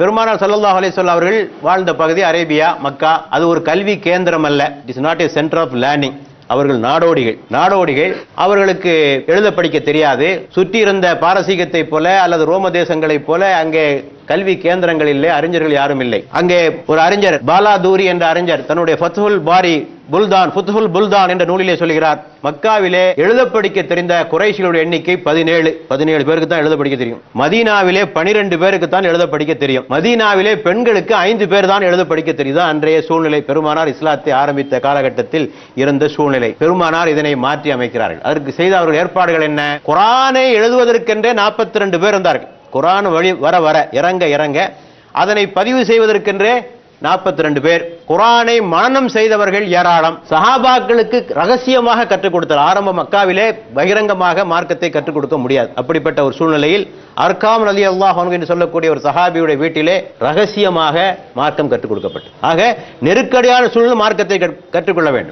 பெருமானார் ஸல்லல்லாஹு அலைஹி அவர்கள் வாழ்ந்த பகுதி அரேபியா மக்கா. அது ஒரு கல்வி கேந்திரம் அல்ல. It is not a center of learning அவர்கள் நாடோடிகள். நாடோடிகள் அவர்களுக்கு எழுத படிக்க தெரியாது. சுற்றி இருந்த பாரசீகத்தை போல அல்லது ரோம தேசங்களைப் போல அங்கே கல்வி கேந்திரங்கள் இல்லை அறிஞர்கள் யாரும் இல்லை. அங்கே ஒரு அறிஞர் பாலாதூரி என்ற அறிஞர் தன்னுடைய ஃபத்ஹுல் பாரி புல்தான் ஃபுத்ஹுல் புல்தான் என்ற நூலிலே சொல்கிறார். மக்காவிலே எழுத படிக்க தெரிந்த குறைசிகளுடைய எண்ணிக்கை பதினேழு. பதினேழு பேருக்கு தான் எழுத படிக்க தெரியும். மதீனாவிலே பனிரெண்டு பேருக்கு தான் எழுத படிக்க தெரியும். மதீனாவிலே பெண்களுக்கு ஐந்து பேர் தான் எழுத படிக்க தெரியுது அன்றைய சூழ்நிலை. பெருமானார் இஸ்லாத்தை ஆரம்பித்த காலகட்டத்தில் இருந்த சூழ்நிலை. பெருமானார் இதனை மாற்றி அமைக்கிறார்கள். அதற்கு செய்த அவர்கள் ஏற்பாடுகள் என்ன? குரானை எழுதுவதற்கென்றே நாற்பத்தி ரெண்டு பேர் இருந்தார்கள். குரான் வழி வர வர இறங்க இறங்க அதனை பதிவு செய்வதற்கென்றே நாற்பத்தி ரெண்டு பேர். குரானை மனநம் செய்தவர்கள் ஏராளம். சஹாபாக்களுக்கு ரகசியமாக கற்றுக் கொடுத்தார் ஆரம்ப மக்காவிலே பகிரங்கமாக மார்க்கத்தை கற்றுக் கொடுக்க முடியாது. அப்படிப்பட்ட ஒரு சூழ்நிலையில் அர்காம் அலி அல்லாஹ் என்று சொல்லக்கூடிய ஒரு சஹாபியுடைய வீட்டிலே ரகசியமாக மார்க்கம் கற்றுக் கொடுக்கப்பட்டது. ஆக நெருக்கடியான சூழ்நிலை மார்க்கத்தை கற்- கற்றுக்கொள்ள வேண்டும்.